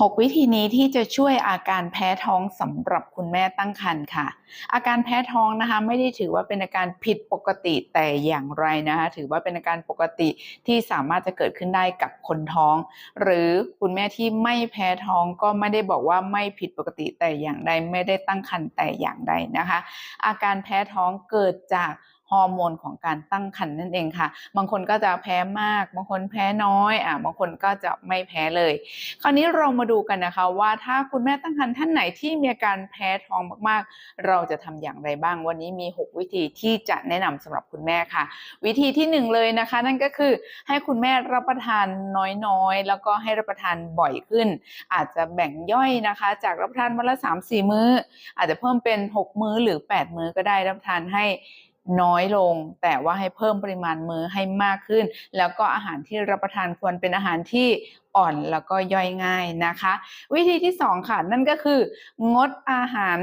6 วิธีนี้ที่จะช่วยอาการแพ้ท้องสำหรับคุณแม่ตั้งครรภ์ค่ะ อาการแพ้ท้องนะคะ ไม่ได้ถือว่าเป็นอาการผิดปกติแต่อย่างไรนะคะ ถือว่าเป็นอาการปกติที่สามารถจะเกิดขึ้นได้กับคนท้อง หรือคุณแม่ที่ไม่แพ้ท้องก็ไม่ได้บอกว่าไม่ผิดปกติแต่อย่างใดไม่ได้ตั้งครรภ์แต่อย่างใดนะคะ อาการแพ้ท้องเกิดจากฮอร์โมนของการตั้งครรภ์นั่นเองค่ะ บางคนก็จะแพ้มาก บางคนแพ้น้อยอะบางคนก็จะไม่แพ้เลย คราวนี้เรามาดูกันนะคะว่าถ้าคุณแม่ตั้งครรภ์ท่านไหนที่มีอาการแพ้ท้องมากๆ เราจะทำอย่างไรบ้าง วันนี้มี 6 วิธีที่จะแนะนำสำหรับคุณแม่ค่ะ วิธีที่ 1 เลยนะคะ นั่นก็คือให้คุณแม่รับประทานน้อยๆ แล้วก็ให้รับประทานบ่อยขึ้น อาจจะแบ่งย่อยนะคะ จากรับประทานวันละ3-4 มื้อ อาจจะเพิ่มเป็น 6 มื้อหรือ 8 มื้อก็ได้รับประทานให้ น้อยลง แต่ว่าให้เพิ่มปริมาณมื้อให้มากขึ้น แล้วก็อาหารที่รับประทานควรเป็นอาหารที่ อ่อนแล้วก็ย่อยง่ายนะคะ วิธีที่ 2 ค่ะ นั่นก็คืองดอาหาร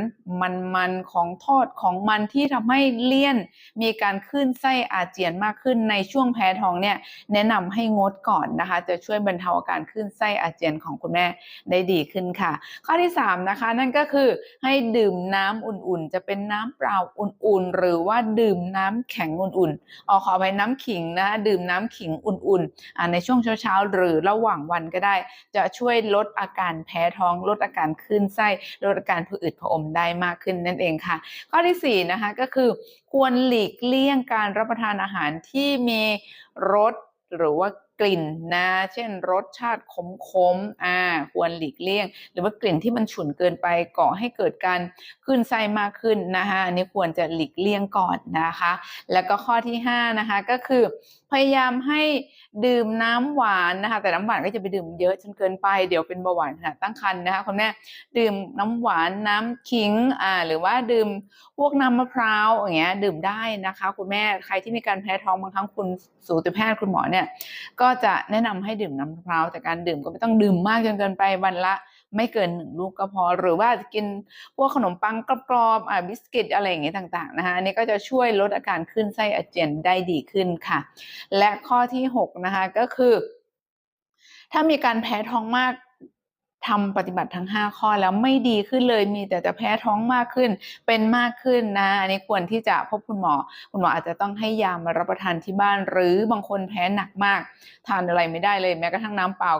มันๆของทอดของมันที่ทำให้เลี่ยน มีการขึ้นไส้อาเจียนมากขึ้นในช่วงแพ้ท้องเนี่ยแนะนำให้งดก่อนนะคะ จะช่วยบรรเทาอาการขึ้นไส้อาเจียนของคุณแม่ได้ดีขึ้นค่ะ ข้อที่ 3 นะคะ นั่นก็คือให้ดื่มน้ำอุ่นๆ จะเป็นน้ำเปล่าอุ่นๆ หรือว่าดื่มน้ำแข็งอุ่นๆออขอไปน้ำขิงนะคะดื่มน้ำขิงอุ่นๆในช่วงเช้าๆหรือระหว่างวันก็ได้ จะช่วยลดอาการแพ้ท้อง ลดอาการขึ้นไส้ลดอาการผะอืดผอมได้มากขึ้นนั่นเองค่ะ ข้อที่4นะคะก็คือควรหลีกเลี่ยงการรับประทานอาหารที่มีรสหรือว่ากลิ่นนะ เช่นรสชาติขมๆอ่าควรหลีกเลี่ยง หรือว่ากลิ่นที่มันฉุนเกินไปก่อให้เกิดการขึ้นไส้มากขึ้นนะคะอันนี้ควรจะหลีกเลี่ยงก่อนนะคะ แล้วก็ข้อที่5นะคะก็คือพยายามให้ดื่มน้ำหวานนะคะ แต่น้ำหวานก็จะไปดื่มเยอะจนเกินไปเดี๋ยวเป็นเบาหวานขณะตั้งครรภ์นะคะคุณแม่ดื่มน้ำหวานน้ำขิงอ่าหรือว่าดื่มพวกน้ำมะพร้าวอย่างเงี้ยดื่มได้นะคะ คุณแม่ใครที่มีการแพ้ท้องบางครั้งคุณสูติแพทย์คุณหมอเนี่ยก็็จะแนะนำให้ดื่มน้ำมะพร้าวแต่การดื่มก็ไม่ต้องดื่มมากจนเกินไปวันละ ไม่เกินหนึ่งลูกก็พอ หรือว่าจะกินพวกขนมปังกรอบๆอ่าบิสกิตอะไรอย่างเงี้ยต่างๆนะคะอันนี้ก็จะช่วยลดอาการขึ้นไส้อาเจียนได้ดีขึ้นค่ะ และข้อที่ 6 นะคะก็คือ ถ้ามีการแพ้ท้องมาก ทำปฏิบัติทั้ง 5 ข้อแล้วไม่ดีขึ้นเลยมีแต่จะแพ้ท้องมากขึ้น เป็นมากขึ้นนะอันนี้ควรที่จะพบคุณหมอ คุณหมออาจจะต้องให้ยามารับประทานที่บ้าน หรือบางคนแพ้หนักมาก ทานอะไรไม่ได้เลยแม้กระทั่งน้ำเปล่า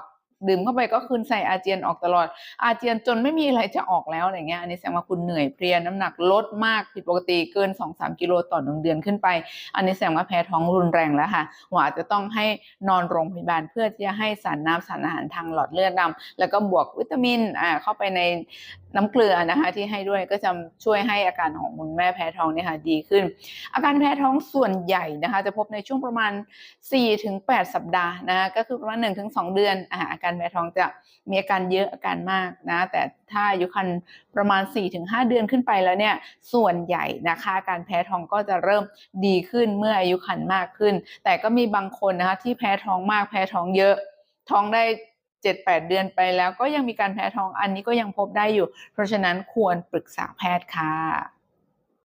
ดื่มเข้าไปก็คืนใส่อาเจียนออกตลอด อาเจียนจนไม่มีอะไรจะออกแล้วอะไรเงี้ยอันนี้แสดงว่าคุณเหนื่อยเพลียน้ำหนักลดมากผิดปกติเกิน 2-3 กิโลต่อหนึ่งเดือนขึ้นไป อันนี้แสดงว่าแพ้ท้องรุนแรงแล้วค่ะหมออาจจะต้องให้นอนโรงพยาบาลเพื่อที่จะให้สารน้ำสารอาหารทางหลอดเลือดดำแล้วก็บวกวิตามินอ่าเข้าไปใน น้ำเกลือนะคะที่ให้ด้วยก็จะช่วยให้อาการของคุณแม่แพ้ท้องเนี่ยค่ะดีขึ้น อาการแพ้ท้องส่วนใหญ่นะคะ จะพบในช่วงประมาณ 4-8 สัปดาห์นะะก็คือประมาณ 1-2 เดือนอาอาการแพ้ท้องจะมีอาการเยอะอาการมากนะแต่ถ้าอายุครรภ์ประมาณ 4-5 เดือนขึ้นไปแล้วเนี่ยส่วนใหญ่นะคะ การแพ้ท้องก็จะเริ่มดีขึ้นเมื่ออายุครรภ์มากขึ้น แต่ก็มีบางคนนะคะที่แพ้ท้องมากแพ้ท้องเยอะท้องได้ เจ็ดแปดเดือนไปแล้วก็ยังมีการแพ้ท้องอันนี้ก็ยังพบได้อยู่ เพราะฉะนั้นควรปรึกษาแพทย์ค่ะ